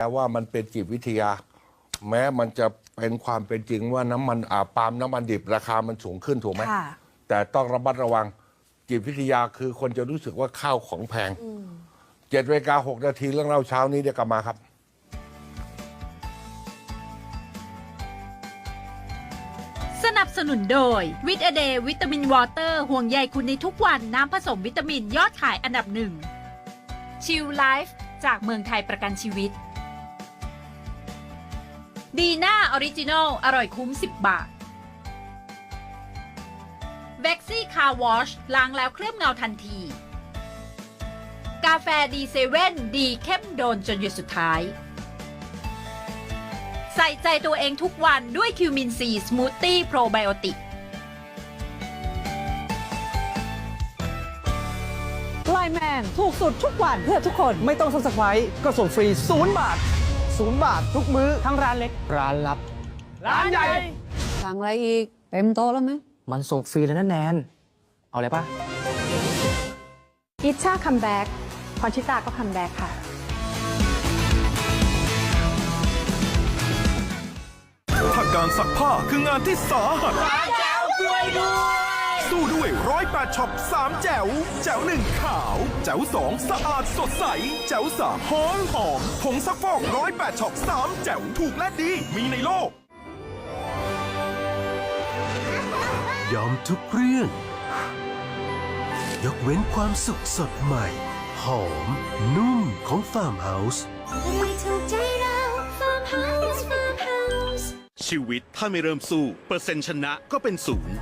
แต่ว่ามันเป็นจิตวิทยา แม้มันจะเป็นความเป็นจริงว่าน้ำมันอ่าปาล์มน้ำมันดิบราคามันสูงขึ้นถูกไหมค่ะ แต่ต้องระมัดระวังจิตวิทยาคือคนจะรู้สึกว่าข้าวของแพงเจ็ดเวลาหกนาทีเรื่องเล่าเช้านี้เดี๋ยวกลับมาครับสนับสนุนโดยวิตาเดย์วิตามินวอเตอร์ห่วงใยคุณในทุกวันน้ำผสมวิตามินยอดขายอันดับหนึ่งชิลไลฟ์จากเมืองไทยประกันชีวิต ดีน่าออริจินอลอร่อยคุ้ม 10 บาทเบ็กซี่คาร์วอชล้างแล้วเคลือบเงาทันที กาแฟดีเซเว่นดีเข้มโดนจนหยุดสุดท้าย ใส่ใจตัวเองทุกวันด้วยคิวมินซีสมูทตี้โปรไบโอติกไลแมนถูกสุดทุกวันเพื่อทุกคนไม่ต้องซับสไครต์ก็ส่งฟรีศูนย์บาท ศูนย์บาททุกมื้อ ทั้งร้านเล็ก ร้านลับ ร้านใหญ่ สั่งอะไรอีก เต็มโต๊ะแล้วไหม มันส่งฟรีแล้วนะแนน เอาเลยปะอิชชาคัมแบ็กพรชิตาก็คัมแบ็กค่ะ ถ้าการซักผ้าคืองานที่สาหัส สู้ด้วยร้อยแปดช็อปสามแจ๋วแจ๋วหนึ่งขาว แจ๋วสองสะอาดสดใส แจ๋วสามหอมหอมผงซักฟอกร้อยแปดช็อปสามแจ๋วถูกและดี มีในโลก ยอมทุกเรื่อง ยกเว้นความสุขสดใหม่ หอม นุ่มของฟาร์มเฮาส์ชีวิตถ้าไม่เริ่มสู้ เปอร์เซ็นต์ชนะก็เป็นศูนย์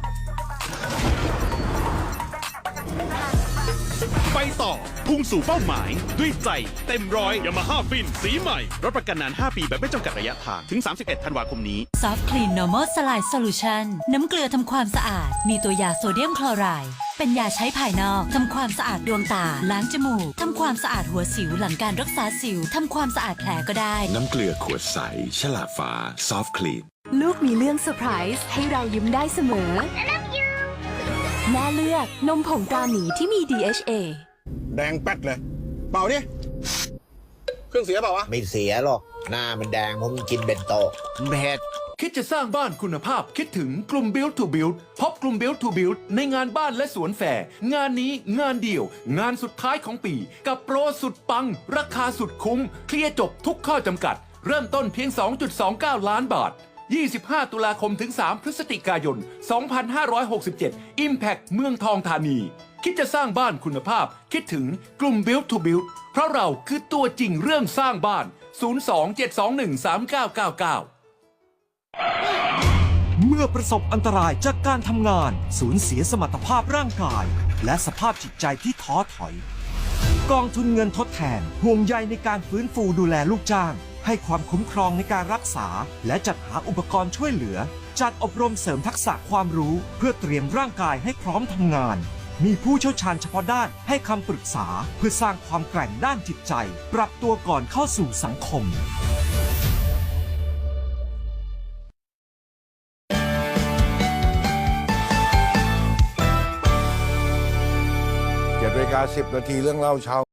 ไปต่อ พุ่งสู่เป้าหมาย ด้วยใจ เต็มร้อยยามาฮ่าฟิน สีใหม่รถประกันนาน 5 ปีแบบไม่จำกัดระยะทาง ถึง 31 ธันวาคมนี้ซอฟต์คลีน normal slide solution น้ำเกลือทำความสะอาด มีตัวยาโซเดียมคลอไรด์เป็นยาใช้ภายนอกทำความสะอาดดวงตา ล้างจมูกทำความสะอาดหัวสิวหลังการรักษาสิวทำความสะอาดแผลก็ได้ น้ำเกลือขวดใส ฉลากฟ้าซอฟต์คลีนลูกมีเรื่องเซอร์ไพรส์ให้เรายิ้มได้เสมอ แม่เลือกนมผงตราหมีที่มี DHA แดงแป๊ดเลย เปล่าดิ เครื่องเสียเปล่าวะ ไม่เสียหรอก หน้ามันแดงเพราะมันกินเบนโตะเผ็ด คิดจะสร้างบ้านคุณภาพคิดถึงกลุ่ม Build to Build พบกลุ่ม Build to Build ในงานบ้านและสวนแฟร์งานนี้งานเดียว งานสุดท้ายของปี กับโปรสุดปัง ราคาสุดคุ้ม เคลียร์จบทุกข้อจำกัด เริ่มต้นเพียง 2.29 ล้านบาท 25 ตุลาคมถึง 3 พฤศจิกายน 2567 Impact เมืองทองธานี คิดจะสร้างบ้านคุณภาพ คิดถึงกลุ่ม Build to Build เพราะเราคือตัวจริงเรื่องสร้างบ้าน 02-721-3999 เมื่อประสบอันตรายจากการทำงาน สูญเสียสมรรถภาพร่างกาย และสภาพจิตใจที่ท้อถอย กองทุนเงินทดแทนห่วงใยในการฟื้นฟูดูแลลูกจ้าง ให้ความคุ้มครองในการรักษา และจัดหาอุปกรณ์ช่วยเหลือ จัดอบรมเสริมทักษะความรู้ เพื่อเตรียมร่างกายให้พร้อมทำงาน มีผู้เชี่ยวชาญเฉพาะด้านให้คำปรึกษา เพื่อสร้างความแกร่งด้านจิตใจ ปรับตัวก่อนเข้าสู่สังคมเจ็ดเวลาสิบนาทีเรื่องเล่าเช้า